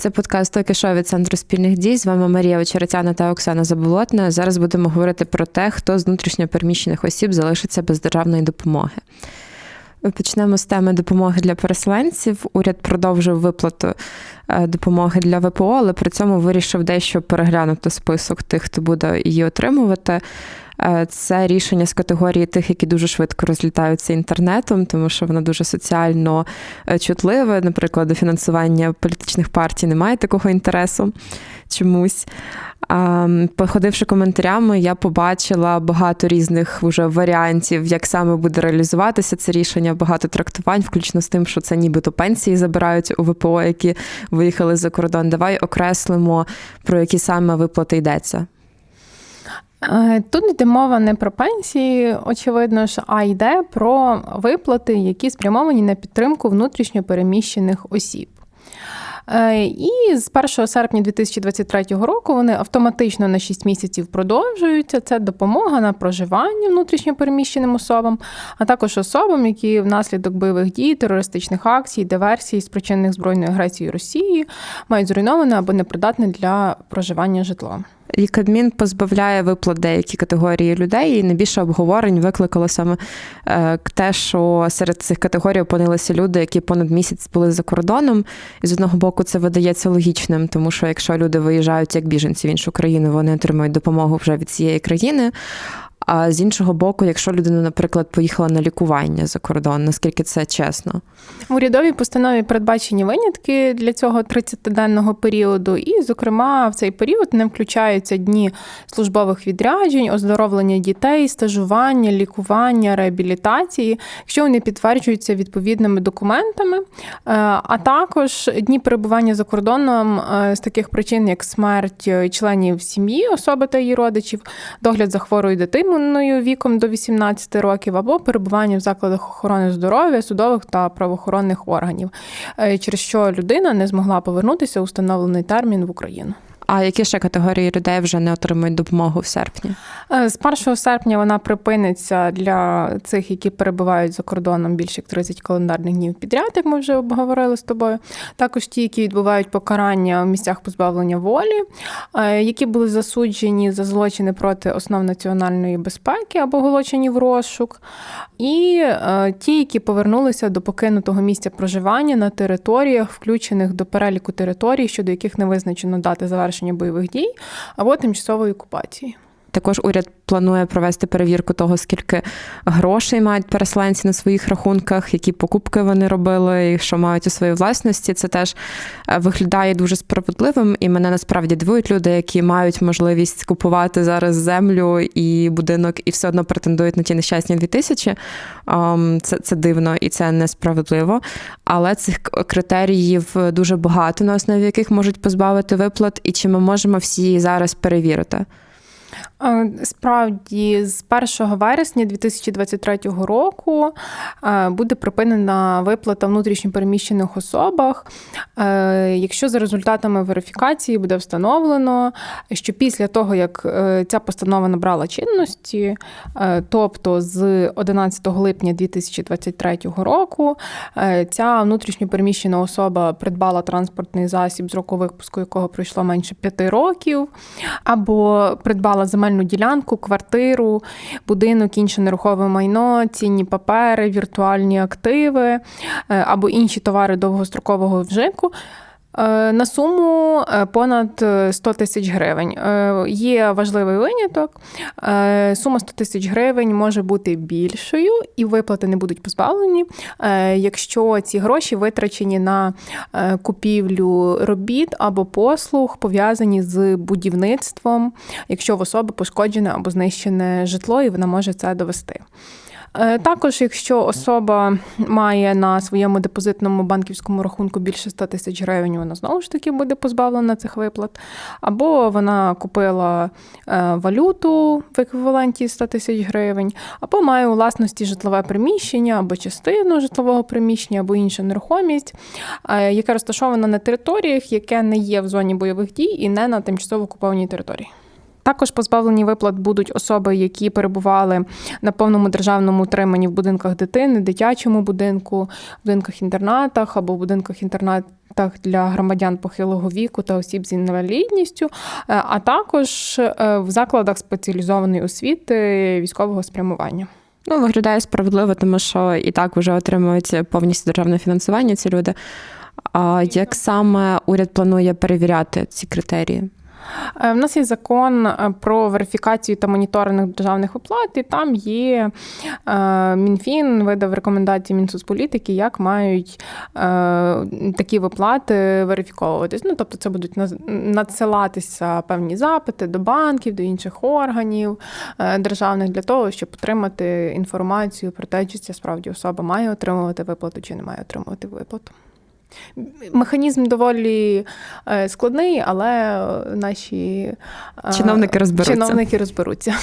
Це подкаст «Токи шоу» від центру спільних дій. З вами Марія Очеретяна та Оксана Заболотна. Зараз будемо говорити про те, хто з внутрішньопереміщених осіб залишиться без державної допомоги. Почнемо з теми допомоги для переселенців. Уряд продовжив виплату е, допомоги для ВПО, але при цьому вирішив дещо переглянути список тих, хто буде її отримувати. Е, це рішення з категорії тих, які дуже швидко розлітаються інтернетом, тому що воно дуже соціально е, чутливе. Наприклад, до фінансування політичних партій немає такого інтересу чомусь. Походивши коментарями, я побачила багато різних вже варіантів, як саме буде реалізуватися це рішення, багато трактувань, включно з тим, що це нібито пенсії забирають у ВПО, які виїхали за кордон. Давай окреслимо, про які саме виплати йдеться. Е, тут йде мова не про пенсії, очевидно ж, а йде про виплати, які спрямовані на підтримку внутрішньопереміщених осіб. Е, і з 1 серпня 2023 року вони автоматично на 6 місяців продовжуються. Це допомога на проживання внутрішньопереміщеним особам, а також особам, які внаслідок бойових дій, терористичних акцій, диверсій, спричинених збройною агресією Росії, мають зруйноване або непридатне для проживання житло. І Кабмін позбавляє виплат деякі категорії людей, і найбільше обговорень викликало саме е, те, що серед цих категорій опинилися люди, які понад місяць були за кордоном. І з одного боку це видається логічним, тому що якщо люди виїжджають як біженці в іншу країну, вони отримують допомогу вже від цієї країни. А з іншого боку, якщо людина, наприклад, поїхала на лікування за кордон, наскільки це чесно? В урядовій постанові передбачені винятки для цього 30-денного періоду, і, зокрема, в цей період не включаються дні службових відряджень, оздоровлення дітей, стажування, лікування, реабілітації, якщо вони підтверджуються відповідними документами, е, а також дні перебування за кордоном е, з таких причин, як смерть членів сім'ї, особи та її родичів, догляд за хворою дитиною дитиною віком до 18 років або перебування в закладах охорони здоров'я, судових та правоохоронних органів, е, через що людина не змогла повернутися у встановлений термін в Україну. А які ще категорії людей вже не отримують допомогу в серпні? Е, з 1 серпня вона припиниться для цих, які перебувають за кордоном більше як 30 календарних днів підряд, як ми вже обговорили з тобою. Також ті, які відбувають покарання в місцях позбавлення волі, е, які були засуджені за злочини проти основ національної безпеки або оголошені в розшук, і е, ті, які повернулися до покинутого місця проживання на територіях, включених до переліку територій, щодо яких не визначено дати завершення завершення бойових дій або тимчасової окупації. Також уряд планує провести перевірку того, скільки грошей мають переселенці на своїх рахунках, які покупки вони робили, і що мають у своїй власності. Це теж е, виглядає дуже справедливим, і мене насправді дивують люди, які мають можливість купувати зараз землю і будинок, і все одно претендують на ті нещасні 2000. Ем, це це дивно і це несправедливо. Але цих критеріїв дуже багато, на основі яких можуть позбавити виплат, і чи ми можемо всі зараз перевірити. Е, справді, з 1 вересня 2023 року е, буде припинена виплата внутрішньопереміщених особах, е, якщо за результатами верифікації буде встановлено, що після того, як ця постанова набрала чинності, тобто з 11 липня 2023 року, ця внутрішньопереміщена особа придбала транспортний засіб, з року випуску якого пройшло менше 5 років, або придбала земельну земельну ділянку, квартиру, будинок, інше нерухове майно, цінні папери, віртуальні активи е, або інші товари довгострокового вжитку. Е, на суму е, понад 100 тисяч гривень. Є важливий виняток. Сума 100 тисяч гривень може бути більшою, і виплати не будуть позбавлені, якщо ці гроші витрачені на купівлю робіт або послуг, пов'язані з будівництвом, якщо в особи пошкоджене або знищене житло, і вона може це довести. Е, також, якщо особа має на своєму депозитному банківському рахунку більше 100 тисяч гривень, вона знову ж таки буде позбавлена цих виплат. Або вона купила е, валюту в еквіваленті 100 тисяч гривень, або має у власності житлове приміщення, або частину житлового приміщення, або іншу нерухомість, е, яка розташована на територіях, яке не є в зоні бойових дій і не на тимчасово окупованій території. Також позбавлені виплат будуть особи, які перебували на повному державному утриманні в будинках дитини, дитячому будинку, будинках інтернатах або в будинках інтернатах пунктах для громадян похилого віку та осіб з інвалідністю, е, а також е, в закладах спеціалізованої освіти військового спрямування. Ну, виглядає справедливо, тому що і так вже отримують повністю державне фінансування ці люди. А як саме уряд планує перевіряти ці критерії? Е, В нас є закон е, про верифікацію та моніторинг державних оплат, і там є е, Мінфін видав рекомендації Мінсоцполітики, як мають е, такі виплати верифіковуватись. Ну, тобто, це будуть надсилатися певні запити до банків, до інших органів е, державних для того, щоб отримати інформацію про те, чи ця справді особа має отримувати виплату чи не має отримувати виплату. Механізм доволі е, складний, але наші е, Чиновники розберуться. чиновники розберуться.